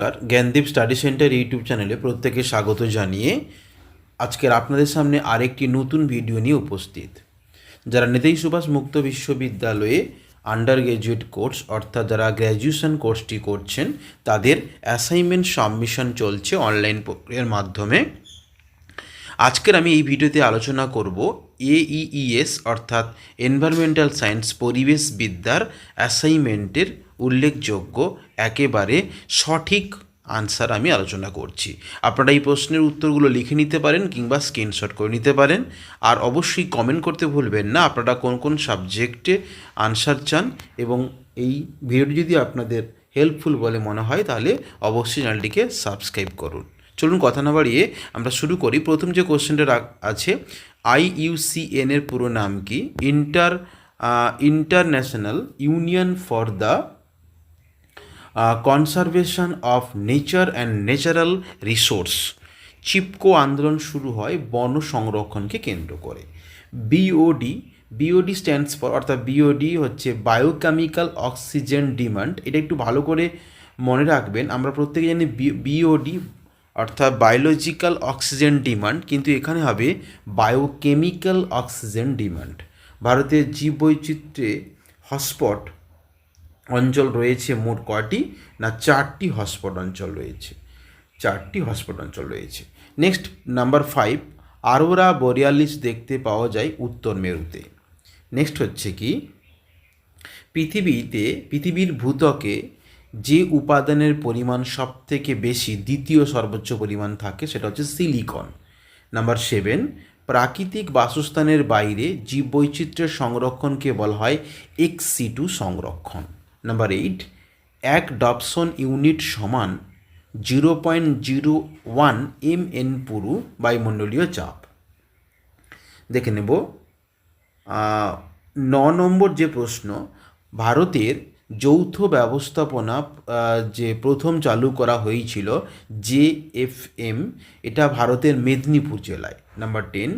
নমস্কার Gyandeep study centre YouTube চ্যানেলে প্রত্যেকে স্বাগত জানিয়ে আজকের আপনাদের সামনে আরেকটি নতুন ভিডিও নিয়ে উপস্থিত। যারা নেতাজি সুভাষ মুক্ত বিশ্ববিদ্যালয়ে আন্ডার গ্র্যাজুয়েট কোর্স অর্থাৎ যারা গ্র্যাজুয়েশন কোর্সটি করছেন, তাদের অ্যাসাইনমেন্ট সাবমিশন চলছে অনলাইন প্রক্রিয়ার মাধ্যমে। আজকের আমি এই ভিডিওতে আলোচনা করব এইইএস অর্থাৎ এনভায়রনমেন্টাল সায়েন্স পরিবেশ বিদ্যার অ্যাসাইনমেন্টের উল্লেখযোগ্য, একেবারে সঠিক আনসার আমি আলোচনা করছি। আপনারা এই প্রশ্নের উত্তরগুলো লিখে নিতে পারেন কিংবা স্ক্রিনশট করে নিতে পারেন। আর অবশ্যই কমেন্ট করতে ভুলবেন না। আপনারা কোন কোন সাবজেক্টে আনসার চান এবং এই ভিডিওটি যদি আপনাদের হেল্পফুল বলে মনে হয়, তাহলে অবশ্যই চ্যানেলটিকে সাবস্ক্রাইব করুন। চলুন কথা না বাড়িয়ে আমরা শুরু করি। প্রথম যে কোশ্চেনটা আছে আইইউসিএন এর পুরো নাম কি? Inter international union for the conservation of nature and natural resource Chipko আন্দোলন শুরু হয় বন সংরক্ষণকে কেন্দ্র করে। বিওডি বিওডি স্ট্যান্ডস ফর অর্থাৎ বিওডি হচ্ছে বায়োকেমিক্যাল অক্সিজেন ডিমান্ড এটা একটু ভালো করে মনে রাখবেন, আমরা প্রত্যেকে জানি বিওডি অর্থাৎ বায়োলজিক্যাল অক্সিজেন ডিমান্ড কিন্তু এখানে হবে বায়োকেমিক্যাল অক্সিজেন ডিমান্ড ভারতের জীববৈচিত্র্যে হটস্পট অঞ্চল রয়েছে মোট কয়টি? না, চারটি হটস্পট অঞ্চল রয়েছে। চারটি হটস্পট অঞ্চল রয়েছে। Next number five aurora borealis দেখতে পাওয়া যায় উত্তর মেরুতে। নেক্সট হচ্ছে কি? পৃথিবীতে, পৃথিবীর ভূত্বকে যে উপাদানের পরিমাণ সব থেকে বেশি, দ্বিতীয় সর্বোচ্চ পরিমাণ থাকে, সেটা হচ্ছে সিলিকন। নাম্বার সেভেন প্রাকৃতিক বাসস্থানের বাইরে জীববৈচিত্র্যের সংরক্ষণকে বলা হয় এক্স সি টু সংরক্ষণ। নাম্বার এইট এক ডপসন ইউনিট সমান zero point zero one M N পুরু বায়ুমণ্ডলীয় চাপ। দেখে নেব। ন নম্বর যে প্রশ্ন, ভারতের যৌথ ব্যবস্থাপনা যে প্রথম চালু করা হয়েছিল, জে এফ এম, এটা ভারতের মেদিনীপুর জেলায়। Number ten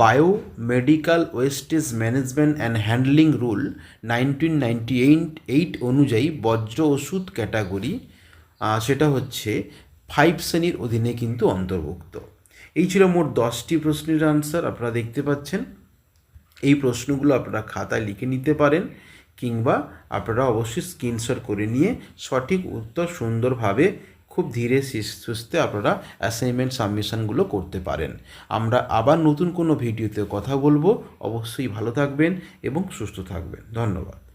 bio medical wastage management and handling rule nineteen ninety eight eight অনুযায়ী বজ্র ওষুধ ক্যাটাগরি সেটা হচ্ছে ফাইভ শ্রেণির অধীনে কিন্তু অন্তর্ভুক্ত। এই ছিল মোট দশটি প্রশ্নের আনসার আপনারা দেখতে পাচ্ছেন। এই প্রশ্নগুলো আপনারা খাতায় লিখে নিতে পারেন কিংবা আপনারা অবশ্যই স্ক্রিনশট করে নিয়ে সঠিক উত্তর সুন্দরভাবে খুব ধীরে সুস্থ আপনারা অ্যাসাইনমেন্ট সাবমিশনগুলো করতে পারেন। আমরা আবার নতুন কোনো ভিডিওতে কথা বলব। অবশ্যই ভালো থাকবেন এবং সুস্থ থাকবেন। ধন্যবাদ।